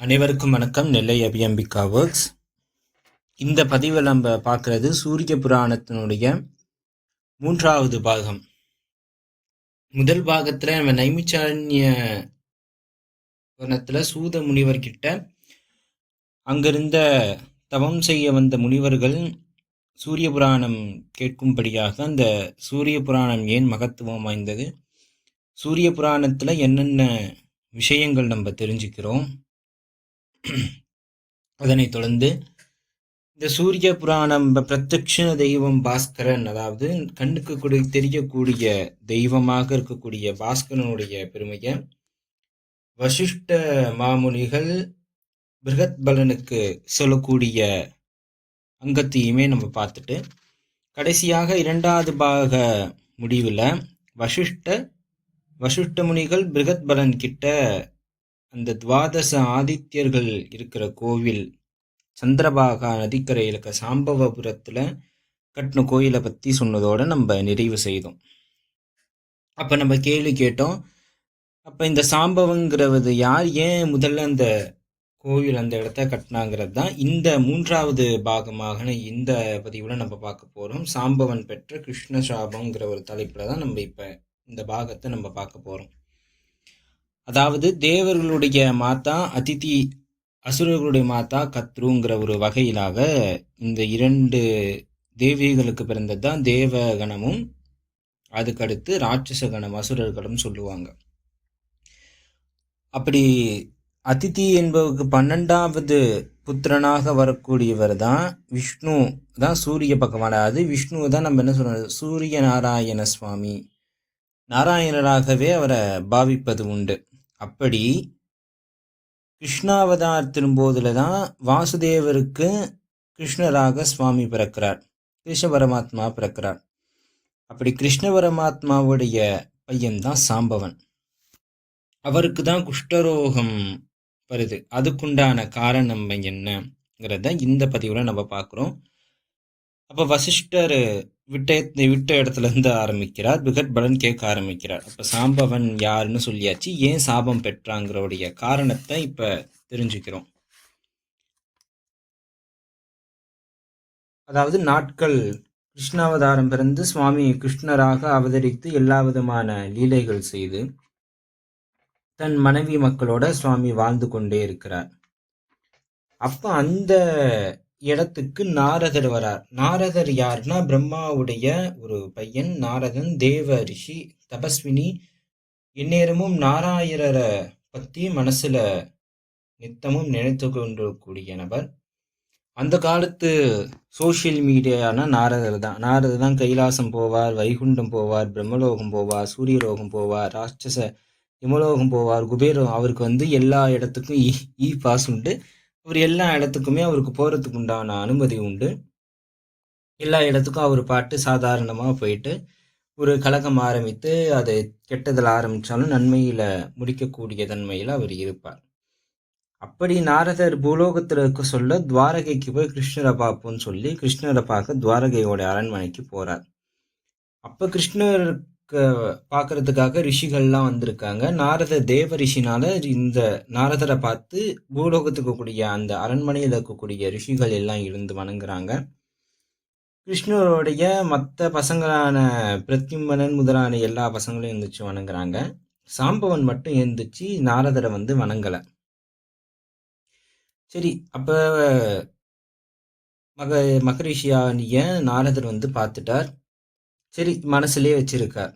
அனைவருக்கும் வணக்கம். நெல்லை அபியம்பிகா ஒர்க்ஸ் இந்த பதிவில் நம்ம பார்க்குறது சூரிய புராணத்தினுடைய மூன்றாவது பாகம். முதல் பாகத்தில் நம்ம நைமிச்சாரண்ய வனத்தில் சூத முனிவர்கிட்ட அங்கிருந்த தவம் செய்ய வந்த முனிவர்கள் சூரிய புராணம் கேட்கும்படியாக அந்த சூரிய புராணம் ஏன் மகத்துவம் வாய்ந்தது? சூரிய புராணத்தில் என்னென்ன விஷயங்கள் நம்ம தெரிஞ்சுக்கிறோம்? அதனைத் தொடர்ந்து இந்த சூரிய புராணம் பிரத்யக்ஷ தெய்வம் பாஸ்கரன் அதாவது கண்ணுக்கு கூடிய தெரியக்கூடிய தெய்வமாக இருக்கக்கூடிய பாஸ்கரனுடைய பெருமையை வசிஷ்ட மாமுனிகள் பிருகத் பலனுக்கு சொல்லக்கூடிய அங்கத்தையுமே நம்ம பார்த்துட்டு கடைசியாக இரண்டாவது பாக முடிவில் வசிஷ்ட வசிஷ்ட முனிகள் பிருகத் பலன் கிட்ட அந்த துவாதச ஆதித்யர்கள் இருக்கிற கோவில் சந்திரபாகா நதிக்கரையில் இருக்க சாம்பவபுரத்தில் கட்டின கோயிலை பற்றி சொன்னதோடு நம்ம நிறைவு செய்தோம். அப்போ நம்ம கேள்வி கேட்டோம். அப்போ இந்த சாம்பவங்கிறது யார்? ஏன் முதல்ல அந்த கோவில் அந்த இடத்த கட்டினாங்கிறது தான் இந்த மூன்றாவது பாகமாக இந்த பதிவில் நம்ம பார்க்க போகிறோம் சாம்பவன் பெற்ற கிருஷ்ண சாபங்கிற ஒரு தலைப்பில் தான் நம்ம இப்போ இந்த பாகத்தை நம்ம பார்க்க போகிறோம் அதாவது தேவர்களுடைய மாதா அதிதி அசுரர்களுடைய மாதா கத்ருங்கிற ஒரு வகையிலாக இந்த இரண்டு தேவிகளுக்கு பிறந்தது தான் தேவகணமும் அதுக்கடுத்து ராட்சச கணம் அசுரர்களும் சொல்லுவாங்க. அப்படி அதிதி என்பவருக்கு பன்னெண்டாவது புத்திரனாக வரக்கூடியவர் தான் விஷ்ணு தான் சூரிய பகவான். அதாவது விஷ்ணு தான் நம்ம என்ன சொல்றோம் சூரிய நாராயண சுவாமி. நாராயணராகவே அவரை பாவிப்பது உண்டு. அப்படி கிருஷ்ணாவதாரத்தின் திரும்போதில் தான் வாசுதேவருக்கு கிருஷ்ணராக சுவாமி பிறக்கிறார். கிருஷ்ண பரமாத்மா பிறக்கிறார். அப்படி கிருஷ்ண பரமாத்மாவுடைய பையன் தான் சாம்பவன். அவருக்கு தான் குஷ்டரோகம் வருது. அதுக்குண்டான காரணம் என்னங்கிறத இந்த பதிவில் நம்ம பார்க்குறோம். அப்போ வசிஷ்டர் விட்ட விட்ட இடத்துல இருந்து ஆரம்பிக்கிறார். பிகட் பலன் கேட்க ஆரம்பிக்கிறார். அப்போ சாம்பவன் யாருன்னு சொல்லியாச்சு. ஏன் சாபம் பெற்றாங்கிறோடைய காரணத்தை இப்போ தெரிஞ்சுக்கிறோம். அதாவது நாட்கள் கிருஷ்ணாவதாரம் பிறந்து சுவாமி கிருஷ்ணராக அவதரித்து எல்லா விதமான லீலைகள் செய்து தன் மனைவி மக்களோட சுவாமி வாழ்ந்து கொண்டே இருக்கிறார். அப்ப அந்த இடத்துக்கு நாரதர் வரார். நாரதர் யாருன்னா பிரம்மாவுடைய ஒரு பையன் நாரதன் தேவ ரிஷி தபஸ்வினி. இந்நேரமும் நாராயணரை பத்தி மனசுல நித்தமும் நினைத்து கொண்டிருக்கக்கூடிய நபர். அந்த காலத்து சோசியல் மீடியான நாரதர் தான். நாரதர் தான் கைலாசம் போவார் வைகுண்டம் போவார் பிரம்மலோகம் போவார் சூரியலோகம் போவார் ராட்சச இமலோகம் போவார் குபேரம் அவருக்கு வந்து எல்லா இடத்துக்கும் இ இ பாஸ் உண்டு. அவர் எல்லா இடத்துக்குமே அவருக்கு போகிறதுக்கு உண்டான அனுமதி உண்டு. எல்லா இடத்துக்கும் அவர் பாட்டு சாதாரணமாக போயிட்டு ஒரு கழகம் ஆரம்பித்து அது கெட்டதில் ஆரம்பித்தாலும் நன்மையில் முடிக்கக்கூடிய தன்மையில் அவர் இருப்பார். அப்படி நாரதர் பூலோகத்தில் இருக்க சொல்ல துவாரகைக்கு போய் கிருஷ்ணரை பார்ப்போம்னு சொல்லி கிருஷ்ணரை பார்க்க துவாரகையோட அரண்மனைக்கு போகிறார் அப்போ கிருஷ்ணர் பார்க்கறதுக்காக ரிஷிகள்லாம் வந்திருக்காங்க. நாரத தேவ ரிஷினால இந்த நாரதரை பார்த்து பூலோகத்துக்கு கூடிய அந்த அரண்மனையில் இருக்கக்கூடிய ரிஷிகள் எல்லாம் இருந்து வணங்குறாங்க. கிருஷ்ணருடைய மற்ற பசங்களான பிரத்யும்பனன் முதலான எல்லா பசங்களும் எழுந்திரிச்சு வணங்குறாங்க. சாம்பவன் மட்டும் எழுந்திரிச்சு நாரதரை வந்து வணங்கலை. சரி அப்போ மக மகரிஷியானிய நாரதர் வந்து பார்த்துட்டார். சரி மனசுலேயே வச்சிருக்கார்.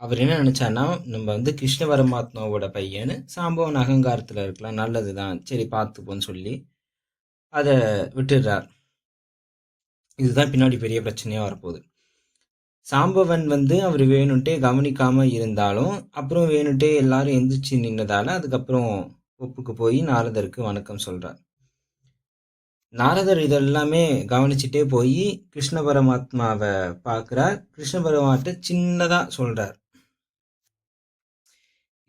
அவர் என்ன நினச்சான்னா நம்ம வந்து கிருஷ்ண பரமாத்மாவோட பையன் சாம்பவன் அகங்காரத்தில் இருக்கலாம் நல்லது தான் சரி பார்த்துப்போன்னு சொல்லி அதை விட்டுடுறார். இதுதான் பின்னாடி பெரிய பிரச்சனையாக வரப்போகுது. சாம்பவன் வந்து அவர் வேணுன்ட்டே கவனிக்காமல் இருந்தாலும் அப்புறம் வேணுன்ட்டே எல்லாரும் எந்திரிச்சு நின்றதால அதுக்கப்புறம் ஒப்புக்கு போய் நாரதருக்கு வணக்கம் சொல்கிறார் நாரதர் இதெல்லாமே கவனிச்சுட்டே போய் கிருஷ்ண பரமாத்மாவை பார்க்குறார் கிருஷ்ண பரமாட்ட சின்னதாக சொல்கிறார்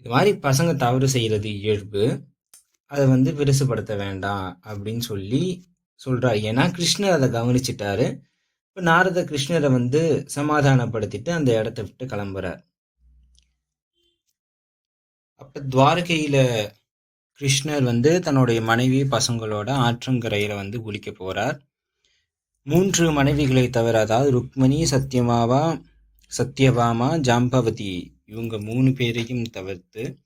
இது மாதிரி பசங்க தவறு செய்கிறது இயல்பு. அதை வந்து பெருசுப்படுத்த வேண்டாம் அப்படின்னு சொல்லி சொல்கிறார் ஏன்னா கிருஷ்ணர் அதை கவனிச்சிட்டாரு. இப்போ நாரத கிருஷ்ணரை வந்து சமாதானப்படுத்திட்டு அந்த இடத்த விட்டு கிளம்புறார். அப்போ துவாரகையில் கிருஷ்ணர் வந்து தன்னுடைய மனைவி பசங்களோட ஆற்றங்கரையில் வந்து குளிக்க போகிறார் மூன்று மனைவிகளை தவிர அதாவது ருக்மணி சத்யமாவா சத்யபாமா ஜாம்பவதி இவங்க மூணு பேரையும் தவிர்த்து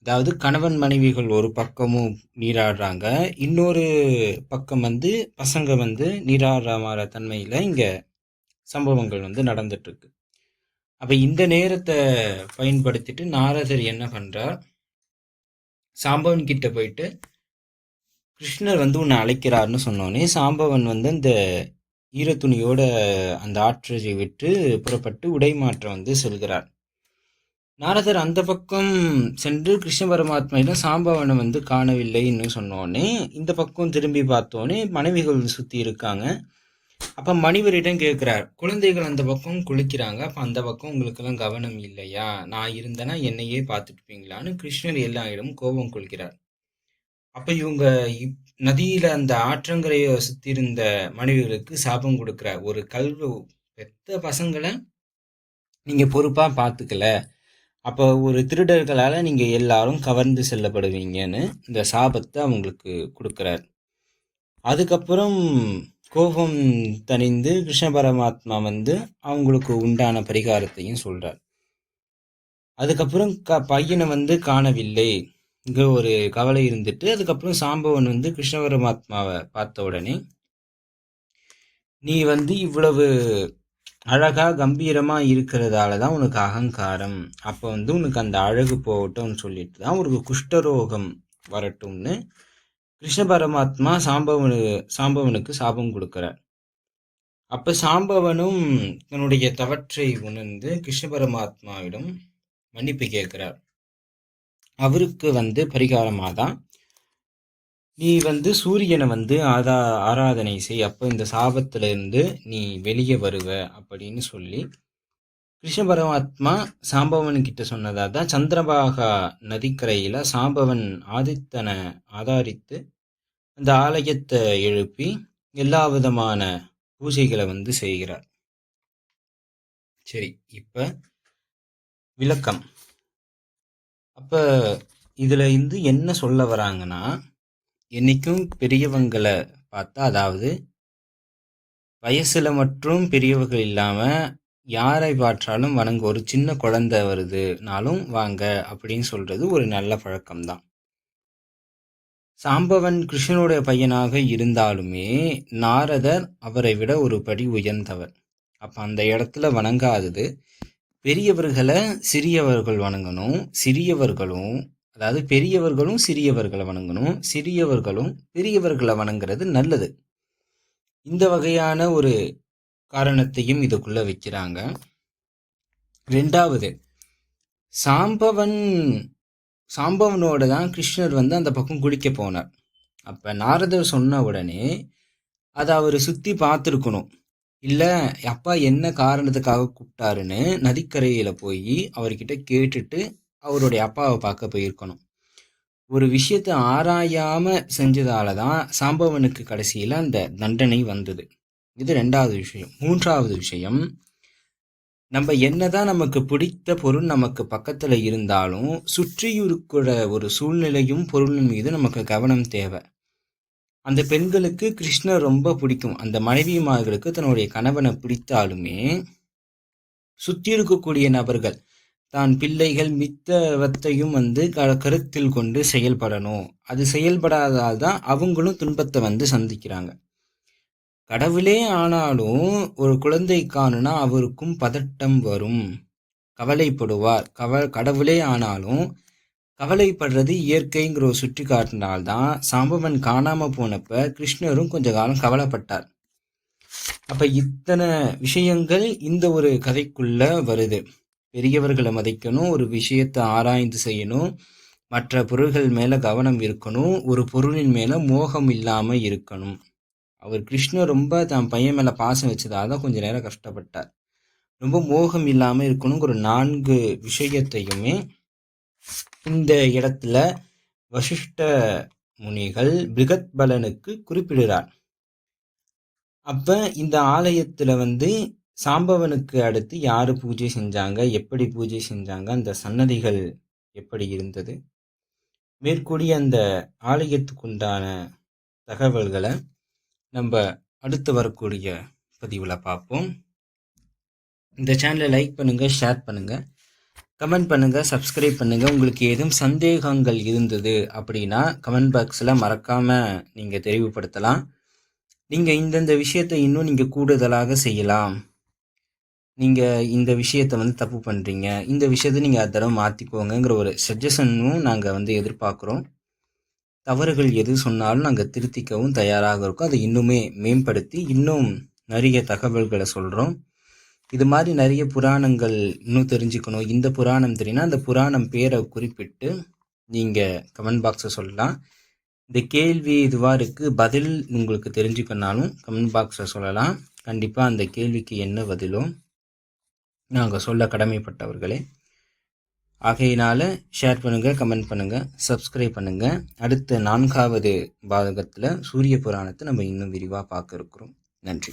அதாவது கணவன் மனைவிகள் ஒரு பக்கமும் நீராடுறாங்க. இன்னொரு பக்கம் வந்து பசங்க வந்து நீராடுற தன்மையில் இங்கே சம்பவங்கள் வந்து நடந்துட்டுருக்கு அப்போ இந்த நேரத்தை பயன்படுத்திட்டு நாரதர் என்ன பண்ணுறார் சாம்பவன் கிட்ட போயிட்டு கிருஷ்ணர் வந்து உன்னை அழைக்கிறாருன்னு சொன்னோன்னே சாம்பவன் வந்து அந்த ஈரத்துணியோட அந்த ஆற்றை விட்டு புறப்பட்டு உடைமாற்றம் வந்து செல்கிறார். நாரதர் அந்த பக்கம் சென்று கிருஷ்ண பரமாத்மையில சாம்பவனை வந்து காணவில்லைன்னு சொன்னோடனே இந்த பக்கம் திரும்பி பார்த்தோன்னே மனைவிகள் சுற்றி இருக்காங்க. அப்போ மணிவரிடம் கேட்குறார் குழந்தைகள் அந்த பக்கம் குளிக்கிறாங்க அப்போ அந்த பக்கம் உங்களுக்கெல்லாம் கவனம் இல்லையா? நான் இருந்தேன்னா என்னையே பார்த்துட்டுப்பீங்களான்னு கிருஷ்ணர் எல்லா இடமும் கோபம் கொள்கிறார். அப்போ இவங்க இப் நதியில் அந்த ஆற்றங்கரையை சுற்றி இருந்த மனைவிகளுக்கு சாபம் கொடுக்குறார். ஒரு கல்வி பெத்த பசங்களை நீங்கள் பொறுப்பாக பார்த்துக்கல. அப்போ ஒரு திருடர்களால் நீங்கள் எல்லாரும் கவர்ந்து செல்லப்படுவீங்கன்னு இந்த சாபத்தை அவங்களுக்கு கொடுக்குறார். அதுக்கப்புறம் கோபம் தணிந்து கிருஷ்ண பரமாத்மா வந்து அவங்களுக்கு உண்டான பரிகாரத்தையும் சொல்கிறார் அதுக்கப்புறம் க பையனை வந்து காணவில்லை. இங்கே ஒரு கவலை இருந்துட்டு அதுக்கப்புறம் சாம்பவன் வந்து கிருஷ்ண பரமாத்மாவை பார்த்த உடனே நீ வந்து இவ்வளவு அழகா கம்பீரமா இருக்கிறதால தான் உனக்கு அகங்காரம். அப்போ வந்து உனக்கு அந்த அழகு போகட்டும்னு சொல்லிட்டு தான் உனக்கு குஷ்டரோகம் வரட்டும்னு கிருஷ்ண பரமாத்மா சாம்பவனு சாம்பவனுக்கு சாபம் கொடுக்குறார். அப்ப சாம்பவனும் தன்னுடைய தவற்றை உணர்ந்து கிருஷ்ண பரமாத்மாவிடம் மன்னிப்பு கேட்கிறார். அவருக்கு வந்து பரிகாரமாக தான் நீ வந்து சூரியனை வந்து ஆதா ஆராதனை செய் அப்போ இந்த சாபத்திலிருந்து நீ வெளியே வருவ அப்படின்னு சொல்லி கிருஷ்ண பரமாத்மா சாம்பவன் கிட்ட சொன்னதா தான் சந்திரபாகா நதிக்கரையில் சாம்பவன் ஆதித்தனை ஆதாரித்து அந்த ஆலயத்தை எழுப்பி எல்லா விதமான பூஜைகளை வந்து செய்கிறார். சரி இப்ப விளக்கம். அப்ப இதுல இருந்து என்ன சொல்ல வராங்கன்னா என்னைக்கும் பெரியவங்களை பார்த்தா அதாவது வயசுல மற்றும் பெரியவர்கள் இல்லாம யாரை பார்த்தாலும் வணங்க ஒரு சின்ன குழந்தை வருதுனாலும் வாங்க அப்படின்னு சொல்கிறது ஒரு நல்ல பழக்கம்தான். சாம்பவன் கிருஷ்ணனுடைய பையனாக இருந்தாலுமே நாரதர் அவரை விட ஒரு படி உயர்ந்தவர். அப்போ அந்த இடத்துல வணங்காதது. பெரியவர்களை சிறியவர்கள் வணங்கணும் சிறியவர்களும் அதாவது பெரியவர்களும் சிறியவர்களை வணங்கணும் சிறியவர்களும் பெரியவர்களை வணங்குறது நல்லது. இந்த வகையான ஒரு காரணத்தையும் இதுக்குள்ள வைக்கிறாங்க. ரெண்டாவது சாம்பவன் சாம்பவனோட தான் கிருஷ்ணர் வந்து அந்த பக்கம் குளிக்க போனார். அப்போ நாரதர் சொன்ன உடனே அதை அவர் சுற்றி பார்த்துருக்கணும். இல்லை அப்பா என்ன காரணத்துக்காக கூப்பிட்டாருன்னு நதிக்கரையில் போய் அவர்கிட்ட கேட்டுட்டு அவருடைய அப்பாவை பார்க்க போயிருக்கணும். ஒரு விஷயத்தை ஆராயாமல் செஞ்சதால தான் சாம்பவனுக்கு கடைசியில் அந்த தண்டனை வந்தது. இது ரெண்டாவது விஷயம். மூன்றாவது விஷயம் நம்ம என்னதான் நமக்கு பிடித்த பொருள் நமக்கு பக்கத்தில் இருந்தாலும் சுற்றி இருக்கிற ஒரு சூழ்நிலையும் பொருளின் மீது நமக்கு கவனம் தேவை. அந்த பெண்களுக்கு கிருஷ்ணர் ரொம்ப பிடிக்கும். அந்த மனைவிமார்களுக்கு தன்னுடைய கணவனை பிடித்தாலுமே சுற்றி இருக்கக்கூடிய நபர்கள் தான் பிள்ளைகள் மித்தவத்தையும் வந்து க கருத்தில் கொண்டு செயல்படணும். அது செயல்படாதால் தான் அவங்களும் துன்பத்தை வந்து சந்திக்கிறாங்க. கடவுளே ஆனாலும் ஒரு குழந்தை காணுனா அவருக்கும் பதட்டம் வரும். கவலைப்படுவார். கவ கடவுளே ஆனாலும் கவலைப்படுறது இயற்கைங்கிற ஒரு சுற்றி காட்டினால்தான் சாம்பவன் காணாம போனப்ப கிருஷ்ணரும் கொஞ்ச காலம் கவலைப்பட்டார். அப்ப இத்தனை விஷயங்கள் இந்த ஒரு கதைக்குள்ள வருது. பெரியவர்களை மதிக்கணும் ஒரு விஷயத்தை ஆராய்ந்து செய்யணும் மற்ற பொருள்கள் மேல கவனம் இருக்கணும் ஒரு பொருளின் மேல மோகம் இல்லாம இருக்கணும். அவர் கிருஷ்ணர் ரொம்ப தன் பையன் மேலே பாசம் வச்சதால தான் கொஞ்சம் நேரம் கஷ்டப்பட்டார். ரொம்ப மோகம் இல்லாமல் இருக்கணுங்கிற நான்கு விஷயத்தையுமே இந்த இடத்துல வசிஷ்ட முனிகள் பிரிகத் பலனுக்கு குறிப்பிடுகிறார். அப்ப இந்த ஆலயத்துல வந்து சாம்பவனுக்கு அடுத்து யாரு பூஜை செஞ்சாங்க எப்படி பூஜை செஞ்சாங்க அந்த சன்னதிகள் எப்படி இருந்தது? மேற்கூடிய அந்த ஆலயத்துக்குண்டான தகவல்களை நம்ம அடுத்து வரக்கூடிய பதிவில் பார்ப்போம். இந்த சேனலை லைக் பண்ணுங்கள் ஷேர் பண்ணுங்கள் கமெண்ட் பண்ணுங்கள் சப்ஸ்கிரைப் பண்ணுங்கள் உங்களுக்கு ஏதும் சந்தேகங்கள் இருந்தது அப்படின்னா கமெண்ட் பாக்ஸில் மறக்காமல் நீங்கள் தெரிவுபடுத்தலாம். நீங்கள் இந்தந்த விஷயத்தை இன்னும் நீங்கள் கூடுதலாக செய்யலாம். நீங்கள் இந்த விஷயத்தை வந்து தப்பு பண்ணுறீங்க இந்த விஷயத்தை நீங்கள் அதை தடவை மாற்றிக்கோங்கிற ஒரு சஜஷனும் நாங்கள் வந்து எதிர்பார்க்குறோம். தவறுகள் எது சொன்னாலும் நாங்கள் திருத்திக்கவும் தயாராக இருக்கோம். அதை இன்னுமே மேம்படுத்தி இன்னும் நிறைய தகவல்களை சொல்கிறோம் இது மாதிரி நிறைய புராணங்கள் இன்னும் தெரிஞ்சுக்கணும். இந்த புராணம் தெரியும்னா அந்த புராணம் பேரை குறிப்பிட்டு நீங்கள் கமெண்ட் பாக்ஸை சொல்லலாம். இந்த கேள்வி இதுவாக இருக்குது பதில் உங்களுக்கு தெரிஞ்சுக்கனாலும் கமெண்ட் பாக்ஸில் சொல்லலாம். கண்டிப்பாக அந்த கேள்விக்கு என்ன பதிலோ நாங்கள் சொல்ல கடமைப்பட்டவர்களே ஆகையினால ஷேர் பண்ணுங்கள் கமெண்ட் பண்ணுங்கள் சப்ஸ்கிரைப் பண்ணுங்கள் அடுத்த நான்காவது பாகத்தில் சூரிய புராணத்தை நம்ம இன்னும் விரிவாக பார்க்க இருக்கிறோம். நன்றி.